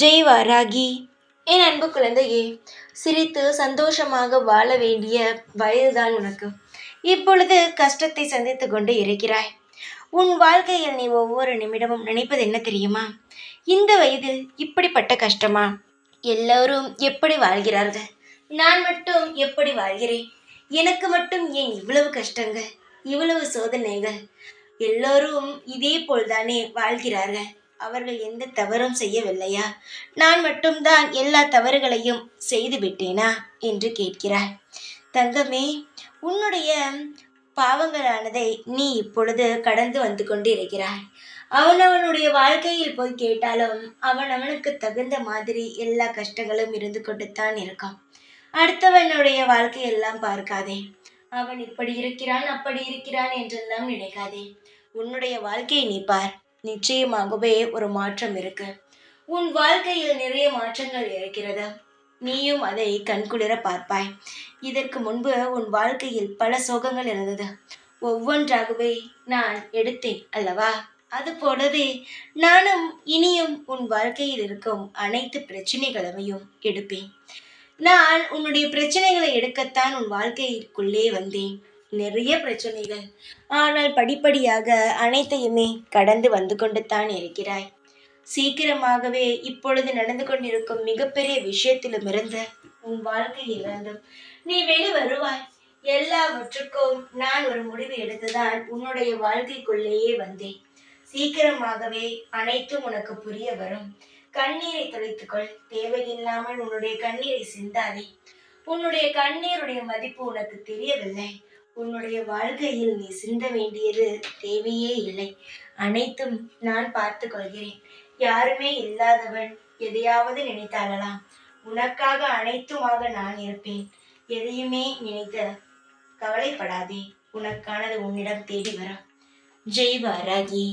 ஜெய் வாராகி என் அன்பு குழந்தையே சிரித்து சந்தோஷமாக வாழ வேண்டிய வயதுதான் உனக்கு. இப்பொழுது கஷ்டத்தை சந்தித்து கொண்டு இருக்கிறாய். உன் வாழ்க்கையில் நீ ஒவ்வொரு நிமிடமும் நினைப்பது என்ன தெரியுமா? இந்த வயதில் இப்படிப்பட்ட கஷ்டமா? எல்லோரும் எப்படி வாழ்கிறார்கள்? நான் மட்டும் எப்படி வாழ்கிறேன்? எனக்கு மட்டும் ஏன் இவ்வளவு கஷ்டங்கள் இவ்வளவு சோதனைகள்? எல்லோரும் இதே போல்தானே வாழ்கிறார்கள். அவர்கள் எந்த தவறும் செய்யவில்லையா? நான் மட்டும்தான் எல்லா தவறுகளையும் செய்து விட்டேனா என்று கேட்கிறார் தங்கமே உன்னுடைய பாவங்களானதை நீ இப்பொழுது கடந்து வந்து கொண்டு இருக்கிறாய் அவனவனுடைய வாழ்க்கையில் போய் கேட்டாலும் அவன் அவனுக்கு தகுந்த மாதிரி எல்லா கஷ்டங்களும் இருந்து கொண்டுத்தான் இருக்கான். அடுத்தவனுடைய வாழ்க்கையெல்லாம் பார்க்காதே. அவன் இப்படி இருக்கிறான் அப்படி இருக்கிறான் என்றெல்லாம் நினைக்காதே. உன்னுடைய வாழ்க்கையை நீ பார். நிச்சயமாகவே ஒரு மாற்றம் இருக்கு. உன் வாழ்க்கையில் நிறைய மாற்றங்கள் இருக்கிறது. நீயும் அதை கண்குளிர பார்ப்பாய். இதற்கு முன்பு உன் வாழ்க்கையில் பல சோகங்கள் இருந்தது. ஒவ்வொன்றாகவே நான் எடுத்தேன் அல்லவா? அது போலவே நானும் இனியும் உன் வாழ்க்கையில் இருக்கும் அனைத்து பிரச்சனைகளையும் எடுப்பேன். நான் உன்னுடைய பிரச்சனைகளை எடுக்கத்தான் உன் வாழ்க்கைக்குள்ளே வந்தேன். நிறைய பிரச்சனைகள். ஆனால் படிப்படியாக அனைத்தையுமே கடந்து வந்து கொண்டு தான் இருக்கிறாய். சீக்கிரமாகவே இப்பொழுது நடந்து கொண்டிருக்கும் மிகப்பெரிய விஷயத்திலும் உன் வாழ்க்கையிலிருந்தும் நீ வெளி வருவாய். எல்லாவற்றுக்கும் நான் ஒரு முடிவு எடுத்துதான் உன்னுடைய வாழ்க்கைக்குள்ளேயே வந்தேன். சீக்கிரமாகவே அனைத்தும் உனக்கு புரிய வரும். கண்ணீரை துளைத்துக்கொள் தேவையில்லாமல் உன்னுடைய கண்ணீரை சிந்தாதே. உன்னுடைய கண்ணீருடைய மதிப்பு உனக்கு தெரியவில்லை. உன்னுடைய வாழ்க்கையில் நீ சிந்த வேண்டியது தேவையே இல்லை. அனைத்தும் நான் பார்த்து கொள்கிறேன். யாருமே இல்லாதவன் எதையாவது நினைத்தாளலாம் உனக்காக அனைத்துமாக நான் இருப்பேன். எதையுமே நினைத்த கவலைப்படாதே. உனக்கானது உன்னிடம் தேடி வரும். ஜெய் வாராகி